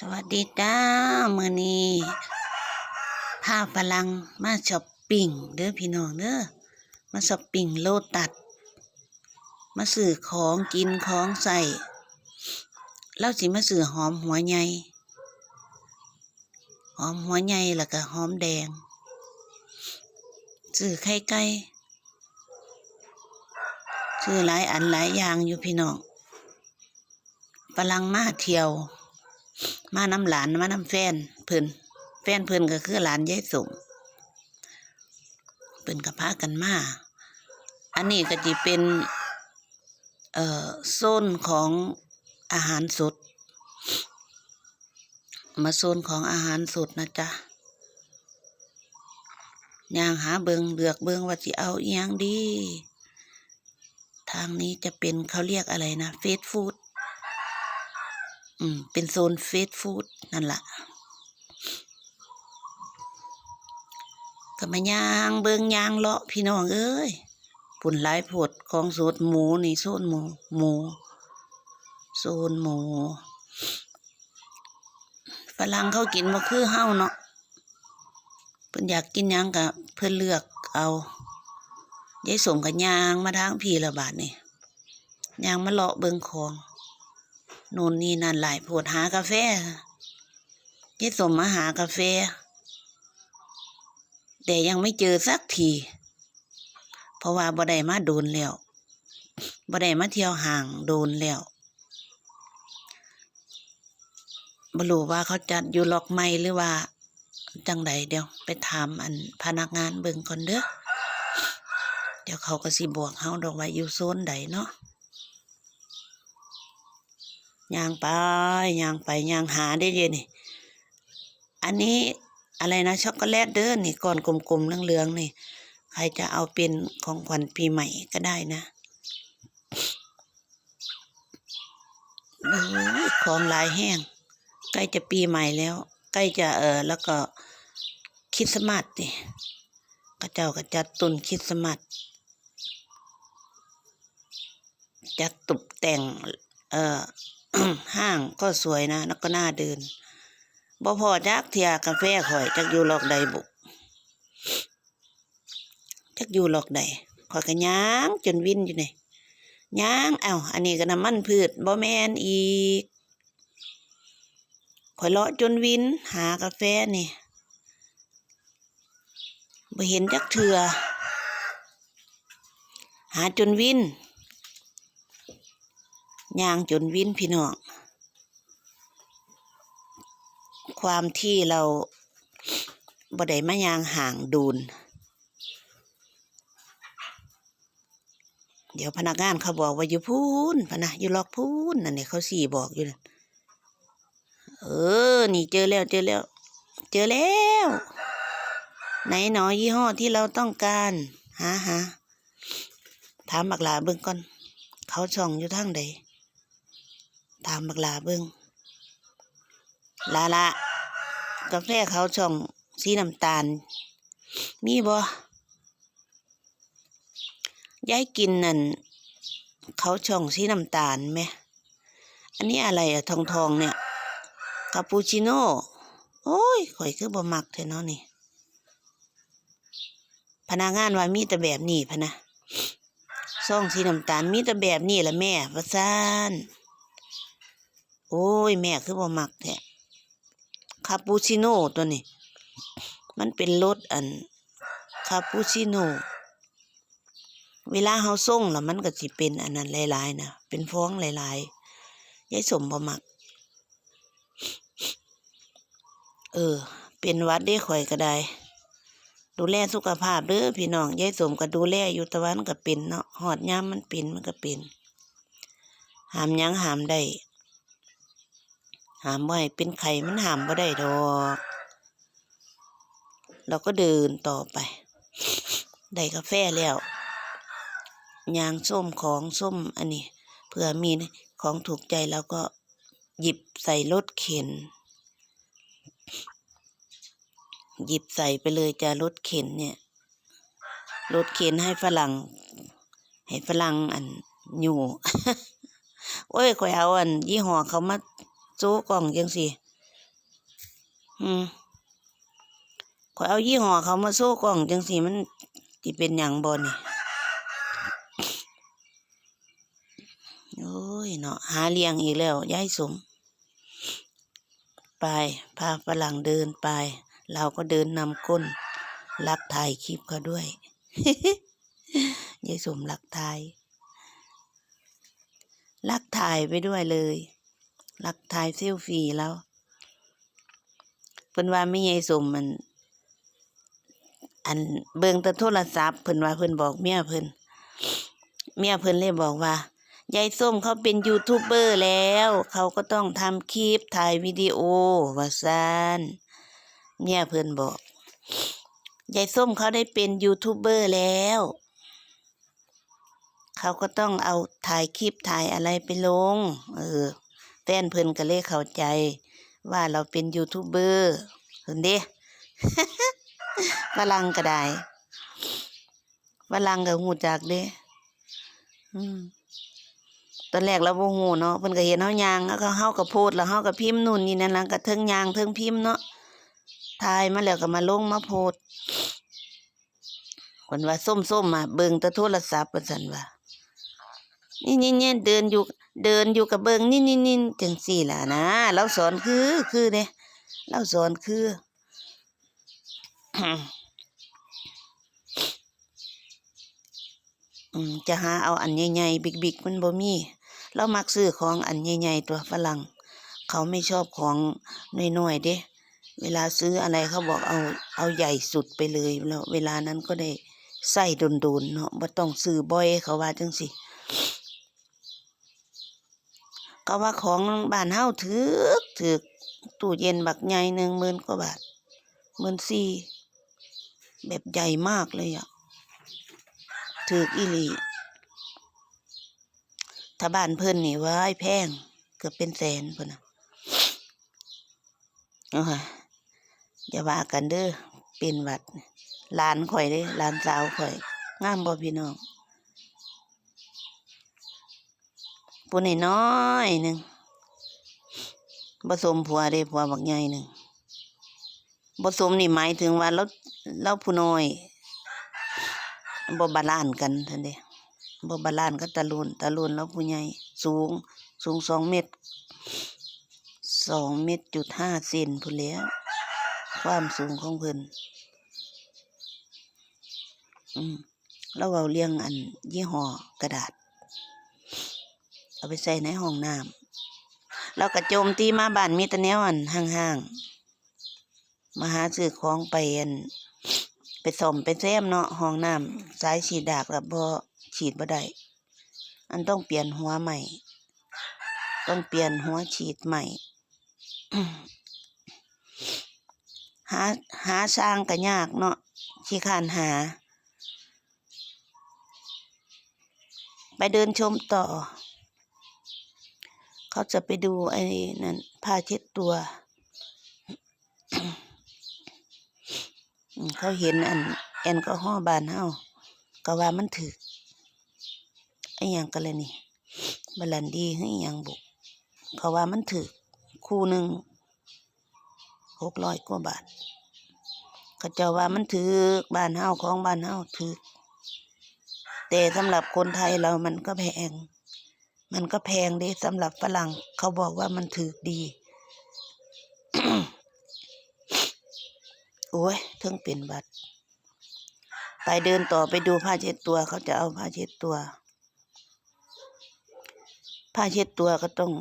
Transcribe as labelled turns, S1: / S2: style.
S1: สวัสดีจ้ามือนี้พาฝรั่งมาช้อปปิ้งเด้อพี่น้องเด้อมาช้อปปิ้งโลตัสมาซื้อของกินของใส่เราสิมาซื้อหอมหัวใหญ่หอมหัวใหญ่แล้วก็หอมแดงซื้อไข่ไก่ซื้อหลายอันหลายอย่างอยู่พี่น้องฝรั่งมาเที่ยว มาน้ำหลานมาน้ำแฟนเพิ่นแฟนเพิ่นก็คือหลานยายสมเพิ่นก็พากันมาอันนี้ก็จะเป็นเอ่อโซนของอาหารสด มาโซนของอาหารสดนะจ๊ะย่างหาเบิงเลือกเบิงว่าสิเอาอียงดี ทางนี้จะเป็นเขาเรียกอะไรนะเฟสฟู้ด อืม เป็นโซนเฟสฟู้ดนั่นละก็มาย่างเบิงย่างเลาะพี่น้องเอ้ยปุ่นหลายผดของสดหมูนี่โซนหมู หมูโซนหมูฝรั่งเขากินบ่คือเฮาเนาะเพิ่นอยากกินยังก็เพิ่นเลือกเอายายสมกับย่างมาทางพี่ละบาทนี่ย่างมาเลาะเบิงของ น่นนี่นั่นหลายโพดหากาแฟยี่สมมาหากาแฟ แต่ยังไม่เจอสักที เพราะว่าบ่ได้มาโดนแล้วบ่ได้มาเที่ยวห่างโดนแล้วบรู้ว่าเขาจัดอยู่ล็อกไม่หรือว่า จังใดเดี๋ยวไปถามอันพนักงานเบิ่งก่อนเด้อ เดี๋ยวเขาก็สิบอกเฮาดอกว่าอยู่โซนใดเนาะ ย่างไปย่างไปย่างหาได้เยนนี่ อันนี้อะไรนะช็อกโกแลตเด้อนี่ก้อนกลมๆเหลืองๆนี่ ใครจะเอาเป็นของขวัญปีใหม่ก็ได้นะอของลายแห้ง ใกล้จะปีใหม่แล้ว ใกล้จะเออแล้วก็คริดสต์มาสนี่ก็เจ้าก็จัดตุนคริดสต์มาสจัดตกแต่ง เออ ห้างก็สวยนะแล้วก็น่าเดินบ่พอจักเทียกาแฟข่อยจักอยู่หลอกใดบุกจักอยู่หลอกใดข่อยก็ย่างจนวินอยู่นี่ย่างเอ้าอันนี้ก็น้ำมันพืชบ่แมนอีกข่อยเลาะจนวินหากาแฟนี่บ่เห็นจักเถื่อหาจนวิน ย่างจนวินพี่น้อง ความที่เราบ่ได้มายางห่างดูน เดี๋ยวพนักงานเขาบอกว่าอยู่พูนพนะอยู่ล็อกพูนนั่นนี่เขาสี่บอกอยู่นะเออ นี่เจอแล้วเจอแล้ว เจอแล้ว ไหนหนอยี่ห้อที่เราต้องการหาหาถามบักหลาเบิ่งก่อน เขาช่องอยู่ทางใด ตามบักลาเบิ้งลาละกาแฟเขาช่องสีน้ำตาล มีบ่ยายกินนั่นเขาช่องสีน้ำตาลไหม อันนี้อะไรอะทองทองเนี่ยคาปูชิโน่โอ้ยข่อยคือบ่มักแท้เนาะนี่ พนักงานว่ามีแต่แบบนี้พะนะซ่องสีน้ำตาลมีแต่แบบนี้ละแม่ว่าซ่าน โอ้ย แม่คือบ่มักแท้คาปูชิโน่ตัวนี้ มันเป็นรสอันคาปูชิโน่เวลาเฮาส่งแล้วมันก็สิเป็นอันนั้นหลายๆนะเป็นฟองหลายๆยายสมบ่มัก เออ เป็นวัดได้ข่อยก็ได้ ดูแลสุขภาพเด้อพี่น้องยายสมก็ดูแลอยู่ตะวันก็เป็นเนาะหอดยามมันเป็นมันก็เป็นหามยังหามได้ หามบ่ให้เป็นไข่มันหามบ่ได้ดอก เราก็เดินต่อไป ได้กาแฟแล้วยางส้มของส้มอันนี้เผื่อมีของถูกใจเราก็หยิบใส่รถเข็น หยิบใส่ไปเลยจ้ารถเข็นเนี่ยรถเข็นให้ฝรั่ง ให้ฝรั่งอันอยู่ โอ้ยข่อยเอาอัน ยี่ห้อเขามา โจ้กล่องจังสิอืมขอเอายี่ห้อเขามาโซ่กล่องจังสีมันสิเป็นหยังบ่นี่โอ้ยเนาะหาเลี้ยงอีกแล้วยายสม ไปพาฝรั่งเดินไป เราก็เดินนำก้น รักถ่ายคลิปเขาด้วยยายสมรักถ่าย รักถ่ายไปด้วยเลย รักถ่ายเซลฟี่แล้วเพิ่นว่าไม่ยายสมมัน อันเบิ่งแต่โทรศัพท์เพิ่นว่าเพิ่นบอกเมียเพิ่นเมียเพิ่นเลยบอกว่ายายส้มเขาเป็นยูทูบเบอร์แล้ว เขาก็ต้องทำคลิปถ่ายวิดีโอว่าซ่านเมียเพิ่อนบอกยายส้มเขาได้เป็นยูทูบเบอร์แล้ว เขาก็ต้องเอาถ่ายคลิปถ่ายอะไรไปลง เออ แฟนเพิ่นก็เลยเข้าใจ ว่าเราเป็นยูทูบเบอร์เห็นด้ฝรั่งก็ได้ฝรั่งก็หูจักเด้อืมตอนแรกเราบ่ฮู้เนาะเพิ่นก็เห็นเฮายางแล้วก็เฮาก็โพสต์แล้วเฮาก็พิมพ์นู่นนี่นั่นแล้วก็เทิงยางเทิงพิมพ์เนาะถ่ายมาแล้วก็มาลงมาโพสต์เพิ่นว่าส้มๆอะเบิ่งแต่โทรศัพท์เพิ่นซั่นว่า นี่ๆๆเดินอยู่เดินอยู่กับเบิงนี่ๆๆจังซี่ล่ะนะเราสอนคือคือเด้เราสอนคือจะหาเอาอันใหญ่ๆบิ๊กๆมันบ่มีเรามักซื้อของอันใหญ่ๆตัวฝรั่ง เขาไม่ชอบของน้อยๆเด้เวลาซื้ออะไรเขาบอกเอาเอาใหญ่สุดไปเลยแล้วเวลานั้นก็ได้ใส่โดนๆเนาะบ่ต้องซื้อบ่อยเขาว่าจังสิ ก็ว่าของบ้านเฮาถึกถึกตู้เย็นบักใหญ่หนึ่งหมื่นกว่าบาทหมื่นสี่แบบใหญ่มากเลยอะถืออีหลีถ้าบ้านเพิ่นนี่ว้ายแพงเกือบเป็นแสนเพิ่นนะเอาค่ะอย่าว่ากันเด้อเป็นวัดหลานข่อยเด้หลานสาวข่อยงามบ่พี่น้อง ผู้นน้อยหนึ่งบ่สมผัวเด้ผัวบักใหญ่หนึ่งบ่สมนี่หมายถึงว่าเราเราผู้น้อยบ่บาลานกันท่านเด้บ่บาลานกับตะลุนตะลุนแล้วผู้ใหญ่สูง สูงสองเมตรสองเมตรจุดห้าเซนพุ่นแหล้วความสูงของเพิ่นอืมแล้วเอาเลี้ยงอันยี่ห้อกระดาษ เอาไปใส่ในห้องน้ำแล้วก็โจมตีมาบ้านมีแตะแนวอันห่างๆมาหาซื้อของไปอันไปซ่มไปแซมเนาะห้องน้ำสายฉีดดากแล้วบ่ฉีดบ่ได้อันต้องเปลี่ยนหัวใหม่ ต้องเปลี่ยนหัวฉีดใหม่หาหาสร้างก็ยากเนาะขี้คร้านหา ไปเดินชมต่อ เขาจะไปดูไอ้นั่นผ้าเช็ดตัว เขาเห็นอันแอลกอฮอบานเฮาก็ว่ามันถึกไอ้ยังกันเลยนี่บาลันดีให้ยังบุเขาว่ามันถึกคู่หนึ่งหกร้อยกว่าบาทเขาเจ้าว่ามันถึกบ้านเฮาของบ้านเฮาถึกแต่สำหรับคนไทยเรามันก็แพง มันก็แพงเด้สำหรับฝรั่ง เขาบอกว่ามันถือดี โอ้ยเทิงเป็นบัตรไปเดินต่อไปดูผ้าเช็ดตัว เขาจะเอาผ้าเช็ดตัว ผ้าเช็ดตัวก็ต้อง